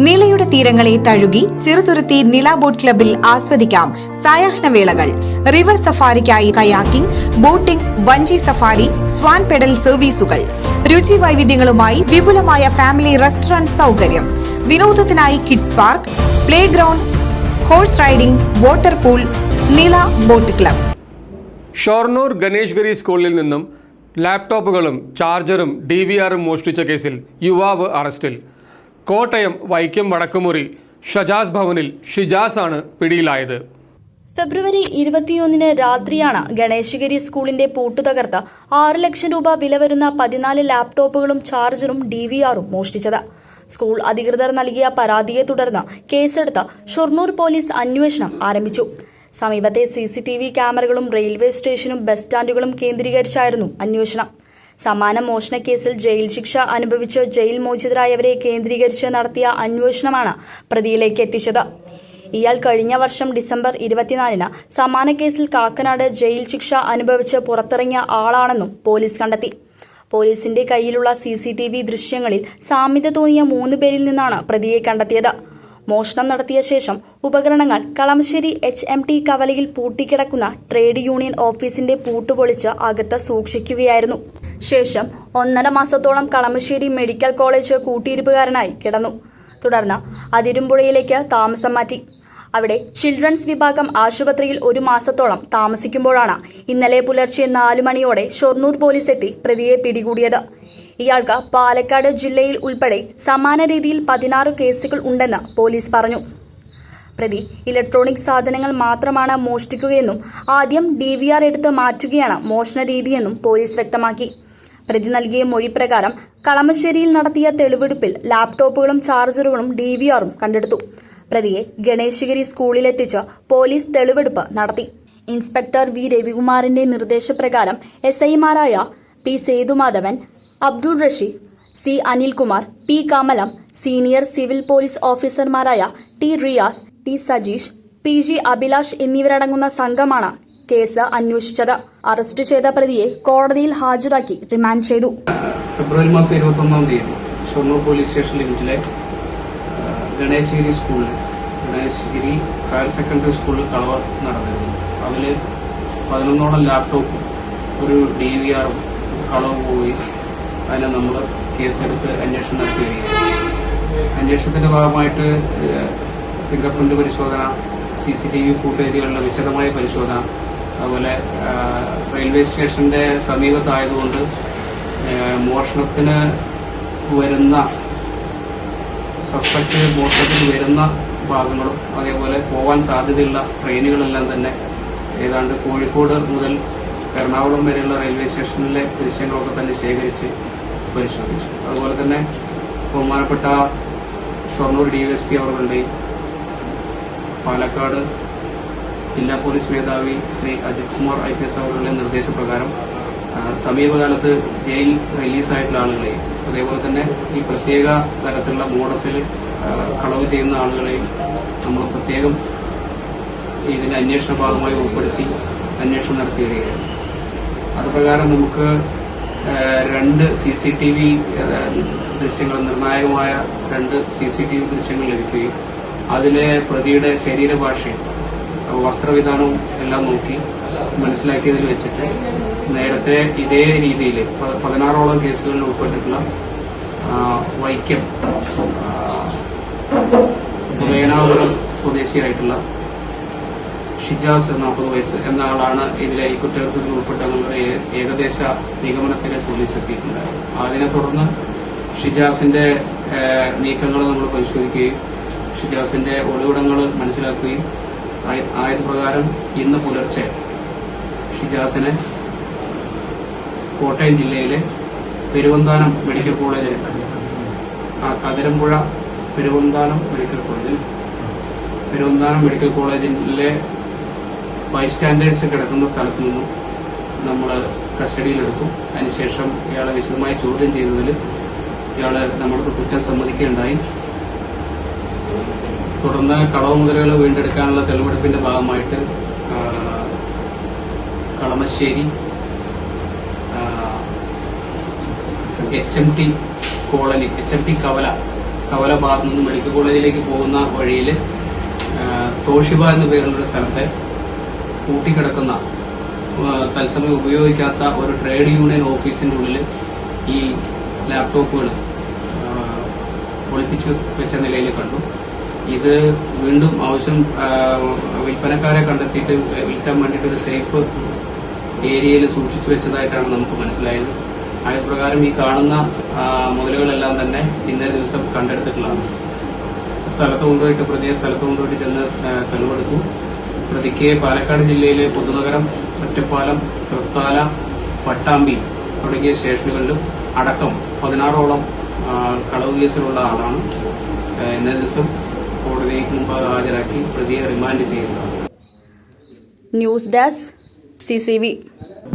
നിളയുടെ തീരങ്ങളെ തഴുകി ചെറുതുരുത്തി നില ബോട്ട് ക്ലബിൽ ആസ്വദിക്കാം സായാഹ്ന വേളകൾ. റിവർ സഫാരിക്കായി കയാക്കിംഗ് ബോട്ടിംഗ് വഞ്ചി സഫാരി സ്വാൻ പെഡൽ സർവീസുകൾ. രുചി വൈവിധ്യങ്ങളുമായി വിപുലമായ ഫാമിലി റെസ്റ്റോറന്റ് സൗകര്യം. വിനോദത്തിനായി kids park play ground horse riding water pool Nila boat club. Shoranur Ganesh സ്കൂളിൽ നിന്നും ലാപ്ടോപ്പുകളും ചാർജറും ഡി വി ആറും മോഷ്ടിച്ച കേസിൽ യുവാവ് അറസ്റ്റിൽ. കോട്ടയം വൈക്കം വടക്കുമുറി ഷജാസ് ഭവനിൽ ഷിജാസ് ആണ് പിടിയിലായത്. ഫെബ്രുവരി ഇരുപത്തിയൊന്നിന് രാത്രിയാണ് ഗണേശഗിരി സ്കൂളിന്റെ പൂട്ടു തകർത്ത് ആറ് ലക്ഷം രൂപ വില വരുന്ന പതിനാല് ലാപ്ടോപ്പുകളും ചാർജറും ഡി വി ആറും മോഷ്ടിച്ചത്. സ്കൂൾ അധികൃതർ നൽകിയ പരാതിയെ തുടർന്ന് കേസെടുത്ത് ഷൊർണൂർ പോലീസ് അന്വേഷണം ആരംഭിച്ചു. സമീപത്തെ സി സി ടി വി ക്യാമറകളും റെയിൽവേ സ്റ്റേഷനും ബസ് സ്റ്റാൻഡുകളും കേന്ദ്രീകരിച്ചായിരുന്നു അന്വേഷണം. സമാന മോഷണ കേസിൽ ജയിൽ ശിക്ഷ അനുഭവിച്ച് ജയിൽ മോചിതരായവരെ കേന്ദ്രീകരിച്ച് നടത്തിയ അന്വേഷണമാണ് പ്രതിയിലേക്ക് എത്തിച്ചത്. ഇയാൾ കഴിഞ്ഞ വർഷം ഡിസംബർ ഇരുപത്തിനാലിന് സമാന കേസിൽ കാക്കനാട് ജയിൽ ശിക്ഷ അനുഭവിച്ച് പുറത്തിറങ്ങിയ ആളാണെന്നും പോലീസ് കണ്ടെത്തി. പോലീസിന്റെ കയ്യിലുള്ള സി ദൃശ്യങ്ങളിൽ സാമ്യത തോന്നിയ മൂന്ന് പേരിൽ നിന്നാണ് പ്രതിയെ കണ്ടെത്തിയത്. മോഷണം നടത്തിയ ശേഷം ഉപകരണങ്ങൾ കളമശ്ശേരി എച്ച് എം ടി കവലയിൽ പൂട്ടിക്കിടക്കുന്ന ട്രേഡ് യൂണിയൻ ഓഫീസിന്റെ പൂട്ടുപൊളിച്ച് അകത്ത് സൂക്ഷിക്കുകയായിരുന്നു. ശേഷം ഒന്നര മാസത്തോളം കളമശ്ശേരി മെഡിക്കൽ കോളേജ് കൂട്ടിയിരിപ്പുകാരനായി കിടന്നു. തുടർന്ന് അതിരുമ്പുഴയിലേക്ക് താമസം മാറ്റി. അവിടെ ചിൽഡ്രൻസ് വിഭാഗം ആശുപത്രിയിൽ ഒരു മാസത്തോളം താമസിക്കുമ്പോഴാണ് ഇന്നലെ പുലർച്ചെ നാലു മണിയോടെ ഷൊർണൂർ പോലീസ് എത്തി പ്രതിയെ പിടികൂടിയത്. ഇയാൾക്ക് പാലക്കാട് ജില്ലയിൽ ഉൾപ്പെടെ സമാന രീതിയിൽ പതിനാറ് കേസുകൾ ഉണ്ടെന്ന് പോലീസ് പറഞ്ഞു. പ്രതി ഇലക്ട്രോണിക് സാധനങ്ങൾ മാത്രമാണ് മോഷ്ടിക്കുകയെന്നും ആദ്യം ഡി വി ആർ എടുത്ത് മാറ്റുകയാണ് മോഷണ രീതിയെന്നും പോലീസ് വ്യക്തമാക്കി. പ്രതി നൽകിയ മൊഴി പ്രകാരം കളമശ്ശേരിയിൽ നടത്തിയ തെളിവെടുപ്പിൽ ലാപ്ടോപ്പുകളും ചാർജറുകളും ഡി വി ആറും കണ്ടെടുത്തു. പ്രതിയെ ഗണേശഗിരി സ്കൂളിലെത്തിച്ച് പോലീസ് തെളിവെടുപ്പ് നടത്തി. ഇൻസ്പെക്ടർ വി രവികുമാറിന്റെ നിർദ്ദേശപ്രകാരം എസ് ഐമാരായ P Sethumadhavan Abdul Rasheed C Anilkumar P Kamalam senior civil police ഓഫീസർമാരായ T Riyas T Sajeesh P G Abhilash എന്നിവരടങ്ങുന്ന സംഘമാണ് കേസ് അന്വേഷിച്ചത്. അറസ്റ്റ് ചെയ്ത പ്രതിയെ കോടതിയിൽ ഹാജരാക്കി റിമാൻഡ് ചെയ്തു. ഫെബ്രുവരി മാസം ഇരുപത്തൊന്നാം തീയതി ഷൊർണൂർ പോലീസ് സ്റ്റേഷൻ ലിമിറ്റിലെ ഗണേശഗിരി സ്കൂളിൽ ഗണേശഗിരി ഹയർ സെക്കൻഡറി സ്കൂളിൽ കളവ് നടന്നിരുന്നു. അതിൽ പതിനൊന്നോളം ലാപ്ടോപ്പും ഒരു ഡി വി ആറും കളവ് പോയി. അതിനെ നമ്മൾ കേസെടുത്ത് അന്വേഷണം നടത്തി വരികയാണ് അന്വേഷണത്തിന്റെ ഭാഗമായിട്ട് ഫിംഗർ പ്രിന്റ് പരിശോധന സി സി ടി വി ഫുട്ടേജുകളുടെ വിശദമായ പരിശോധന അതുപോലെ റെയിൽവേ സ്റ്റേഷന്റെ സമീപത്തായതുകൊണ്ട് മോഷണത്തിന് വരുന്ന സസ്പെക്ട് മോഷണത്തിന് വരുന്ന ഭാഗങ്ങളും അതേപോലെ പോകാൻ സാധ്യതയുള്ള ട്രെയിനുകളെല്ലാം തന്നെ ഏതാണ്ട് കോഴിക്കോട് മുതൽ എറണാകുളം വരെയുള്ള റെയിൽവേ സ്റ്റേഷനിലെ ദൃശ്യങ്ങളൊക്കെ തന്നെ ശേഖരിച്ച് പരിശ്രമിച്ചു അതുപോലെ തന്നെ ബഹുമാനപ്പെട്ട ഷൊർണൂർ ഡി എസ് പി അവറുകളുടെയും പാലക്കാട് ജില്ലാ പോലീസ് മേധാവി Shri Ajith Kumar I P S അവറുകളുടെ നിർദ്ദേശപ്രകാരം സമീപകാലത്ത് ജയിൽ റിലീസായിട്ടുള്ള ആളുകളെയും അതേപോലെ തന്നെ ഈ പ്രത്യേക തരത്തിലുള്ള മോഡസിൽ കളവ് ചെയ്യുന്ന ആളുകളെയും നമ്മൾ പ്രത്യേകം ഇതിന്റെ അന്വേഷണ ഭാഗമായി ഉൾപ്പെടുത്തി അന്വേഷണം നടത്തി വരികയാണ് അതുപ്രകാരം നമുക്ക് രണ്ട് സി സി ടി വി ദൃശ്യങ്ങൾ നിർണായകമായ രണ്ട് സി സി ടി വി ദൃശ്യങ്ങൾ ലഭിക്കുകയും അതിലെ പ്രതിയുടെ ശരീരഭാഷയും വസ്ത്രവിധാനവും എല്ലാം നോക്കി മനസ്സിലാക്കിയതിൽ വെച്ചിട്ട് നേരത്തെ ഇതേ രീതിയിൽ പതിനാറോളം കേസുകളിൽ ഉൾപ്പെട്ടിട്ടുള്ള വൈക്കം വേണാപുരം സ്വദേശിയായിട്ടുള്ള ഷിജാസ് നാൽപ്പത് വയസ്സ് എന്ന ആളാണ് ഇതിലെ ഈ കുറ്റകൃത്യത്തിൽ ഉൾപ്പെട്ട ഏ- ഏകദേശ നിഗമനത്തിലെ പോലീസ് എത്തിയിട്ടുണ്ടായിരുന്നു അതിനെ തുടർന്ന് ഷിജാസിന്റെ നീക്കങ്ങൾ നമ്മൾ പരിശോധിക്കുകയും ഷിജാസിന്റെ ഒളിവിടങ്ങൾ മനസ്സിലാക്കുകയും ആയ- ആയത് പ്രകാരം ഇന്ന് പുലർച്ചെ ഷിജാസിനെ കോട്ടയം ജില്ലയിലെ പെരുവന്താനം മെഡിക്കൽ കോളേജിൽ കതിരമ്പുഴ പെരുവന്താനം മെഡിക്കൽ കോളേജിൽ. പെരുവന്താനം മെഡിക്കൽ കോളേജിലെ ബൈസ്റ്റാൻഡേഴ്സ് കിടക്കുന്ന സ്ഥലത്ത് നിന്നും നമ്മൾ കസ്റ്റഡിയിലെടുക്കും. അതിനുശേഷം ഇയാളെ വിശദമായി ചോദ്യം ചെയ്തതിൽ ഇയാൾ നമ്മൾക്ക് കുറ്റം സമ്മതിക്കുകയുണ്ടായി. തുടർന്ന് കളവ് മുതലുകൾ വീണ്ടെടുക്കാനുള്ള തെളിവെടുപ്പിന്റെ ഭാഗമായിട്ട് Kalamassery H M T colony H M T കവല കവല ഭാഗത്തു നിന്ന് മെഡിക്കൽ കോളേജിലേക്ക് പോകുന്ന വഴിയിൽ തോഷിബ എന്ന പേരുള്ള ഒരു സ്ഥലത്തെ കൂട്ടിക്കിടക്കുന്ന ആ, തത്സമയം ഉപയോഗിക്കാത്ത ഒരു ട്രേഡ് യൂണിയൻ ഓഫീസിന്റെ ഉള്ളിൽ ഈ ലാപ്ടോപ്പുകൾ ഒളിപ്പിച്ചു വെച്ച നിലയിൽ കണ്ടു. ഇത് വീണ്ടും ആവശ്യം വിൽപ്പനക്കാരെ കണ്ടെത്തിയിട്ട് വിൽക്കാൻ വേണ്ടിയിട്ട് ഒരു സേഫ് ഏരിയയിൽ സൂക്ഷിച്ചു വെച്ചതായിട്ടാണ് നമുക്ക് മനസ്സിലായത്. അതുപ്രകാരം ഈ കാണുന്ന മുതലുകളെല്ലാം തന്നെ ഇന്നേ ദിവസം കണ്ടെടുത്തിട്ടുള്ളതാണ്. സ്ഥലത്ത് കൊണ്ടുപോയിട്ട് പ്രതിയെ സ്ഥലത്ത് കൊണ്ടുപോയിട്ട് ചെന്ന് തെളിവെടുത്തു. പ്രതിക്ക് പാലക്കാട് ജില്ലയിലെ പുതുനഗരം ഒറ്റപ്പാലം തൃത്താല പട്ടാമ്പി തുടങ്ങിയ സ്റ്റേഷനുകളിലും അടക്കം പതിനാറോളം കളവ് കേസിലുള്ള ആളാണ്. ഇന്നേ ദിവസം കോടതിക്ക് മുമ്പാകെ ഹാജരാക്കി പ്രതിയെ റിമാൻഡ് ചെയ്യുന്നത് ന്യൂസ് ഡെസ്ക് സി